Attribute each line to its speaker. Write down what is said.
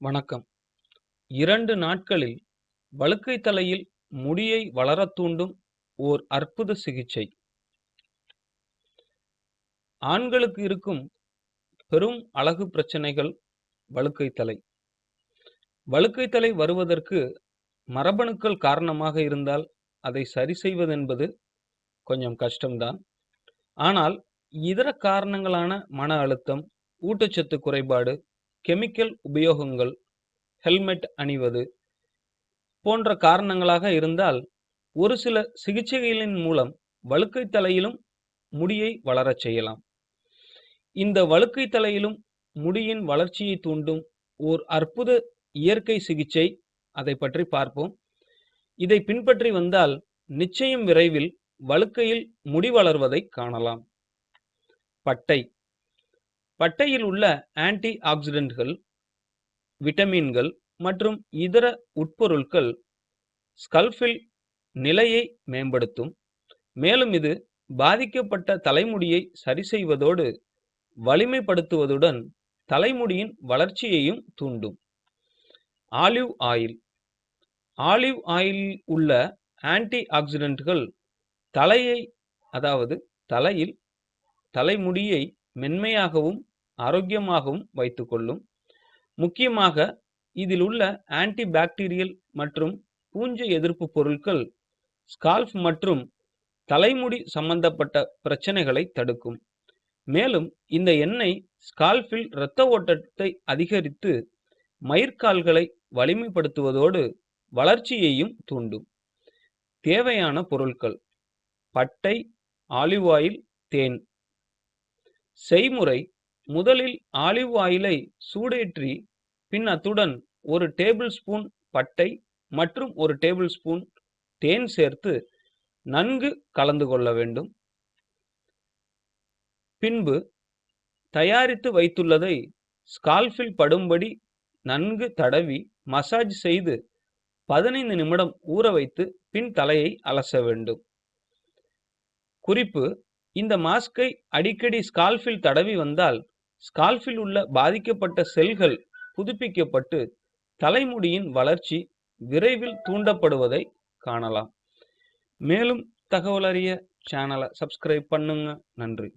Speaker 1: வணக்கம். இரண்டு நாட்களில் வழுக்கை தலையில் முடியை வளரத் தூண்டும் ஓர் அற்புத சிகிச்சை. ஆண்களுக்கு இருக்கும் பெரும் அழகு பிரச்சனைகள் வழுக்கை தலை. வழுக்கை தலை வருவதற்கு மரபணுக்கள் காரணமாக இருந்தால் அதை சரி செய்வதென்பது கொஞ்சம் கஷ்டம்தான். ஆனால் இதர காரணங்களான மன அழுத்தம் ஊட்டச்சத்து குறைபாடு கெமிக்கல் உபயோகங்கள் ஹெல்மெட் அணிவது போன்ற காரணங்களாக இருந்தால் ஒரு சில சிகிச்சைகளின் மூலம் வழுக்கை தலையிலும் முடியை வளரச் செய்யலாம். இந்த வழுக்கை தலையிலும் முடியின் வளர்ச்சியை தூண்டும் ஓர் அற்புத இயற்கை சிகிச்சை. அதை பற்றி பார்ப்போம். இதை பின்பற்றி வந்தால் நிச்சயம் விரைவில் வழுக்கையில் முடி வளர்வதை காணலாம். பட்டை பட்டையில் உள்ள ஆன்டி ஆக்சிடென்ட்கள் விட்டமின்கள் மற்றும் இதர உட்பொருட்கள் ஸ்கல்ஃபில் நிலையை மேம்படுத்தும். மேலும் இது பாதிக்கப்பட்ட தலைமுடியை சரி செய்வதோடு வலிமைப்படுத்துவதுடன் தலைமுடியின் வளர்ச்சியையும் தூண்டும். Olive oil. ஆலிவ் ஆயிலில் உள்ள ஆன்டி ஆக்சிடென்ட்கள் தலையை அதாவது தலையில் தலைமுடியை மென்மையாகவும் ஆரோக்கியமாகவும் வைத்துக்கொள்ளும். முக்கியமாக இதில் உள்ள ஆன்டி பாக்டீரியல் மற்றும் பூஞ்சை எதிர்ப்பு பொருட்கள் ஸ்கால்ஃப் மற்றும் தலைமுடி சம்பந்தப்பட்ட பிரச்சனைகளை தடுக்கும். மேலும் இந்த எண்ணெய் ஸ்கால்ஃபில் இரத்த ஓட்டத்தை அதிகரித்து மயிர்கால்களை வலிமைப்படுத்துவதோடு வளர்ச்சியையும் தூண்டும். தேவையான பொருட்கள் பட்டை ஆலிவ் ஆயில் தேன். செய்முறை முதலில் ஆலிவ் ஆயிலை சூடேற்றி பின் அத்துடன் ஒரு டேபிள் ஸ்பூன் பட்டை மற்றும் ஒரு டேபிள் ஸ்பூன் தேன் சேர்த்து நன்கு கலந்து கொள்ள வேண்டும். பின்பு தயாரித்து வைத்துள்ளதை ஸ்கால்ஃபில் படும்படி நன்கு தடவி மசாஜ் செய்து பதினைந்து நிமிடம் ஊற வைத்து பின் தலையை அலச வேண்டும். குறிப்பு இந்த மாஸ்கை அடிக்கடி ஸ்கால்ஃபில் தடவி வந்தால் ஸ்கால்ஃபில் உள்ள பாதிக்கப்பட்ட செல்கள் புதுப்பிக்கப்பட்டு தலைமுடியின் வளர்ச்சி விரைவில் தூண்டப்படுவதை காணலாம். மேலும் தகவல் அறிய சேனலை சப்ஸ்கிரைப் பண்ணுங்க. நன்றி.